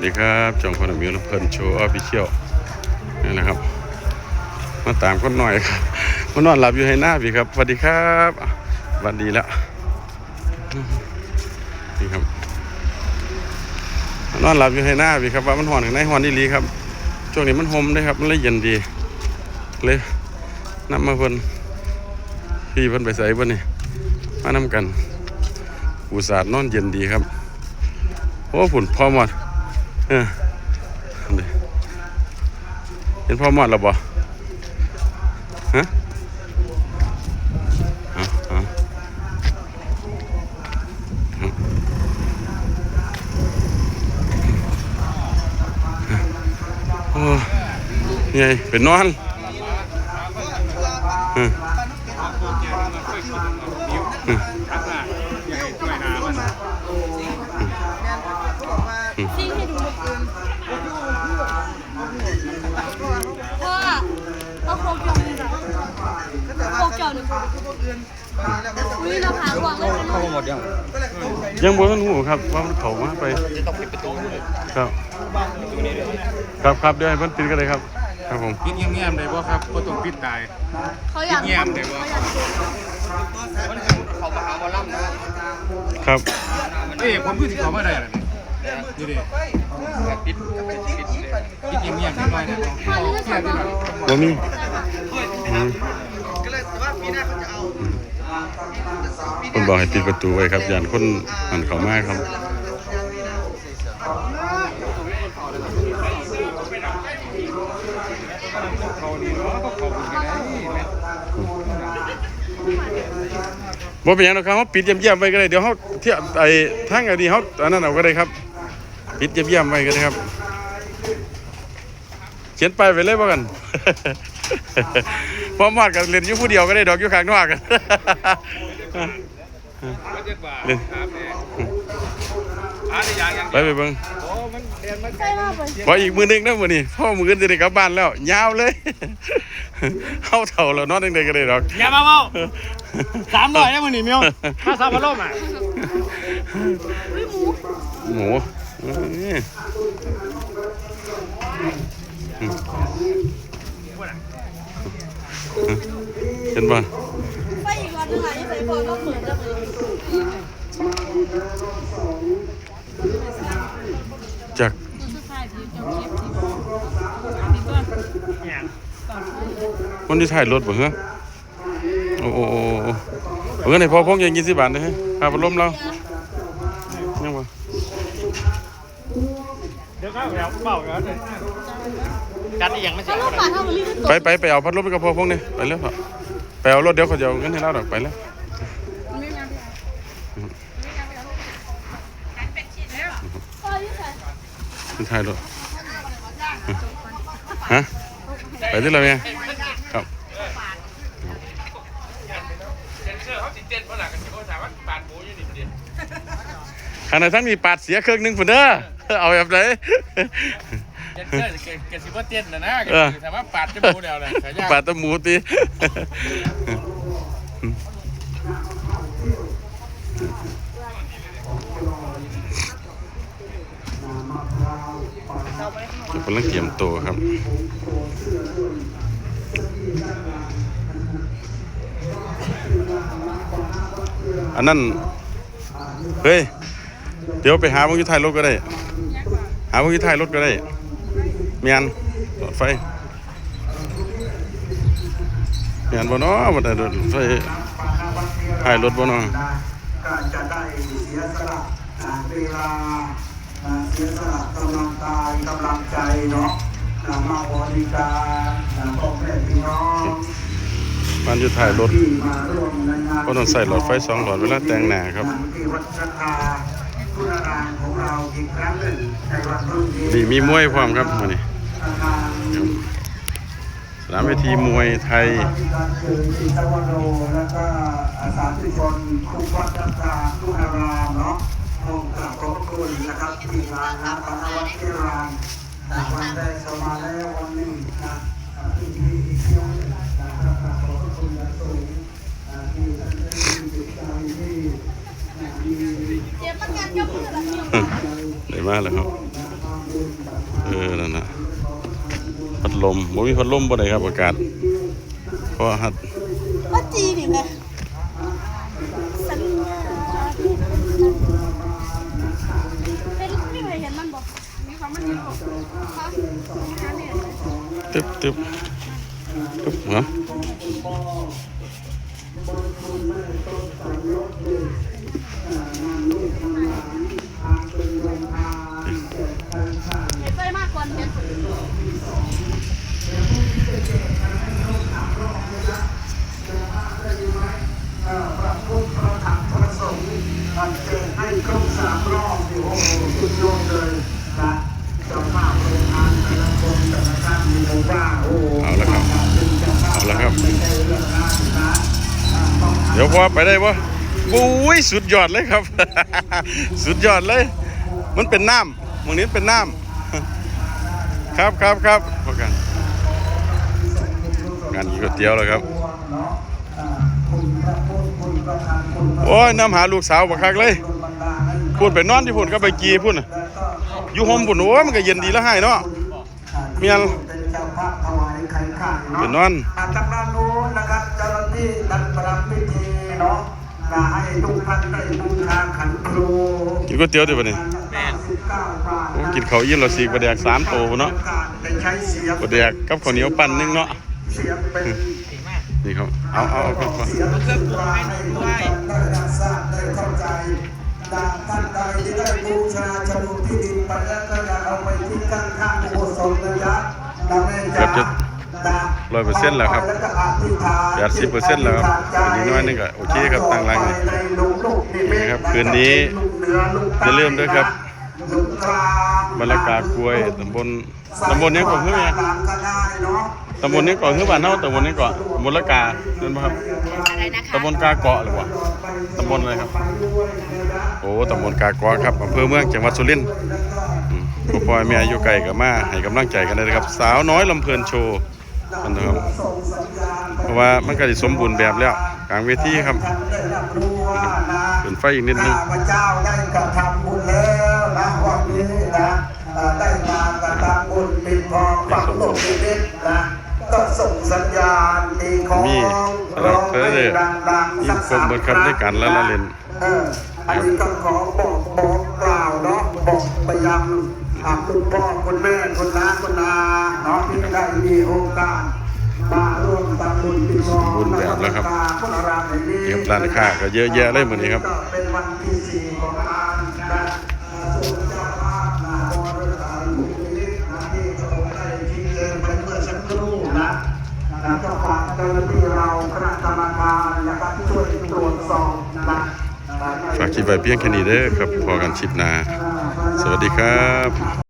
สวัสดีครับจองคนมิวลำเพลินโชว์ออฟฟิเชียลนี่นะครับ มาตามคนหน่อยครับมานอนหลับอยู่ให้หน้าพี่ครับสวัสดีครับวัสดีแล้วนี่ครับมานอนหลับอยู่ให้หน้าพี่ครับว่ามันห่อนข้างในหอนดีลีครับช่วงนี้มันหมได้ครับมันเลยเย็นดี เลยนำมาเพิ่นพี่เพิ่นไปใส่เพิ่นนี่มานำกันอุตส่าห์นอนเย็นดีครับโอ้ผุ่นพอหมด เออเห็นพ่อมอดแล้วบ่ฮะไงเป็นนอนเออ เกียวหนึ่งอุ้ยเราหาวางเลยเข้ามาหมดยังยังบ่ทันหูครับว่ามันเข้ามาไปจะต้องปิดประตูเลยครับครับครับเดี๋ยวให้เพิ่นปิดกันเลยครับครับผมปิดเงียบๆเลยว่าครับก็ต้องปิดตายเขาอยากเงียบเดี๋ยวเขาอยากดูมันเขามาหาหมอลำนะครับเอ้ยผมพูดถึงเขาไม่ได้หรอนี่ดิแบบปิดปิดปิดเลยปิดเงียบๆนิดหน่อยนะพ่อเลือกใส่บ้างบ่มีอืมคนบอกให้ปิดประตูไว้ครับยานคนหันเขามาครับบุญกันได้แม่เป็นหยังหรครับเขาปิดเยี่ยมๆไว้ก็ได้เดี๋ยวเขาเที่ยวไอ้ทางอันนี้เขาอันนั้นเอาก็ได้ครับ ปิดเยี่ยมๆไว้ก็ได้ครับ เขียนไปายไปเลยบ่กัน พอมอดกับเล่นอยู่ผู้เดียวก็ได้ดอกอยู่ข้างนอกกันเจ็ดบาทครับแม่อ่านได้ยังยังไปไปเบิ่งโอ้มันเรียนมันใส่มาไปขออีกมือหนึงนะมื้อนี้พ่อมืออื่นจะได้กลับบ้านแล้วยาวเลยเข้าเท่าแล้วนอนจังไดก็ได้ดอกอย่ามาเมาสามร้อยนะมึงนี่มิวค่าซาบะโลมาอุ้ยหมูหมู เห็นป่ะไปอีกวันหนึงอะที่ใส่พอก็เหมือนจะเหมือนจากสุดท้ายที่จ้าเก็บที่นี่ก็คนที่ถ่ายรถบ่เหรอโอ้โอ้โอ้โอ้เอาเงินให้พ่อพองยังยี่สิบบาทนะฮะพาพัดลมเรายังบ่เดี๋ยวก็แล้วเปล่ากันเลย จัดอีกอย่างไม่ถ้าใช่ลูกป่าถ้ามันรีบก็ตกไปไปไปเอาพัดลมไปกับพ่อพงเนี่ยไปแล้วครับไปเอารถเดี๋ยวเขาจะเอาเงินให้เราดอกไปแล้วไม่งานพ่อที่ใส่ที่ถ่ายรถฮะไปที่เราเนี่ยครับข้างกันเขาถามว่าปาดหมูอยู่นี่ประเดี๋ยวขณะทั้งมีปาดเสียเครื่องหนึงพุ่นเด้อเอาแบบไหน เต้นเชื่อเกสิว่าเต้นนะนะเออถามว่าปาดจมูกเดียวเลยขายากปาดแตะหมูตีจะเป็นเรื่องเตรียมตัวครับ อันนั้น เฮ้ย เดี๋ยวไปหาพวกที่ถ่ายรถก็ได้ หาพวกที่ถ่ายรถก็ได้ เมียนรถไฟเมียนบ่เนาะบ่ได้รถไฟถ่ายรถบ่เนาะก็จะได้เสียสละเวลาเสียสละกำลังกายกำลังใจเนาะมาบริการพ่อแม่พี่น้องมันอยู่ถ่ายรถก็ต้องใส่หลอดไฟสองหลอดเวลาแต่งหน้าครับดีมีมวยพร้อมครับมื้อนี้ สนามเวทีมวยไทยมีการเชิญอิตวโรแล้วก็อาสาธุชนทุกวัดศรัทธาทุกอารามเนาะต้องกราบขอบพระคุณนะครับที่งานนะปนวัดเทรานวันได้สมาแล้ววันนี้นะที่มีอีกเที่ยวหนึ่งนะครับขอบพระคุณอย่างสูงอ่าที่ท่านได้มีจิตใจที่อ่ามีเจ็บประกันยกมือละนิ้วได้มาแล้วครับความรู้เออนั่นน่ะพัด ลมบ่มีพัดลมบ่ได้ครับอากาศเพราะหัดว่าจีนี่ไงสัญญาเป็นไม่เคยเห็นมันบอกมีความมันเห็นบอกฮะหาเนี่ยตึ๊บตึ๊บตึ๊บเหรอ เห็นไปมากกว่าเนี่ย พระพุทธพระธรรมพระสงฆ์ อันเชิญให้ครบสามรอบโอ้โหสุดยอดเลยนะเจ้าภาพโรงงานแต่ละคนแต่ละท่านมีบอกว่าโอ้โหเอาละครับเป็นเจ้าภาพเอาละครับเดี๋ยวพอไปได้ปะบุ้ยสุดยอดเลยครับ สุดยอดเลย มันเป็นน้ำตรงนี้เป็นน้ำครับครับครับพอกันงานกินก๋วยเตี๋ยวแล้วครับ โอ้ยน้ำหาลูกสาวบักคักเลยคุณบรรดาให้พูดไปนอนที่พุ่นก็ไปกีพุ่นน่ะแล้วก็ครอบอยู่โฮมพุ่นโอ้ยมันก็เย็นดีแล้วให้เนาะเมียนเป็นเจ้าภาพถวายไข่ไข่เนาะไปนอนอาจากด้านโน้นนะครับเจ้าหน้าที่ดันประพิธีเนาะนะให้ทุกท่านได้บูชาขันครูกินก๋วยเตี๋ยวดิบัดนี้แม่สิบเก้าบาทโอ้กินข้าวอิ่มแล้วสีกระแดกสามโตพุ่นเนาะได้ใช้เสียงกระแดกกับข้าวเหนียวปั่นหนึงเนาะเสียงเป็น นี่ครับ เอาเอาเอาเอาเสียงเครื่องปรุงให้ด้วยได้รับทราบได้เข้าใจดังท่านใดที่ได้บูชาชนุที่ดินไปแล้วก็อย่าเอาไปที่ข้างข้างๆอุโบสถนะจ๊ะนะแม่จ๋าเกือบจะ100%แล้วครับแปดสิบเปอร์เซ็นต์แล้วครับอีกน้อยนึงก็โอเคครับตั้งรังนี่ครับคืนนี้อย่าลืมด้วยครับบรรยากาศกล้วยตำบลตำบลนี้ก่อนคือไง ตำบลนี้ก่อนคือบ้านเฮาตำบลนี้ก่อนตำบลละกานั่นบ่ครับอะไรนะคะตำบลกาเกาะหรือวะตำบลอะไรครับ โอ้ตำบลกาเกาะครับอำเภอเมืองจังหวัดสุรินทร์อืมพ่อพ่อแม่อยู่ไกลก็มาให้กำลังใจกันได้เลยครับ สาวน้อยลำเพลินโชว์นั่นนะครับเพราะว่ามันก็สิสมบูรณ์แบบแล้วกลางเวทีครับเป็นไฟอีกนิดนึงข้าพเจ้าได้กระทำบุญแล้วนะวันนี้นะเอ่อได้มากระทำบุญปิดทองฝังลูกนิมิตนะ ก็ส่งสัญญาณตีของมีสำหรับเธอเลยดังๆมีสักครบหมดครับด้วยกันและละเล่นเอออันนี้ก็ขอบอกบอกกล่าวเนาะบอกไปยังอ่าคุณพ่อคุณแม่คุณน้าคุณอาเนาะที่ได้มีโอกาสมาร่วมทำบุญปิดทองบุญแบบแล้วครับพระรามแห่งนี้เก็บร้านค้าก็เยอะแยะเลยมื้อนี้ครับก็เป็นวันที่ ลิปไว้เพียงแค่นี้เด้อครับพอกันชิปหนาสวัสดีครับ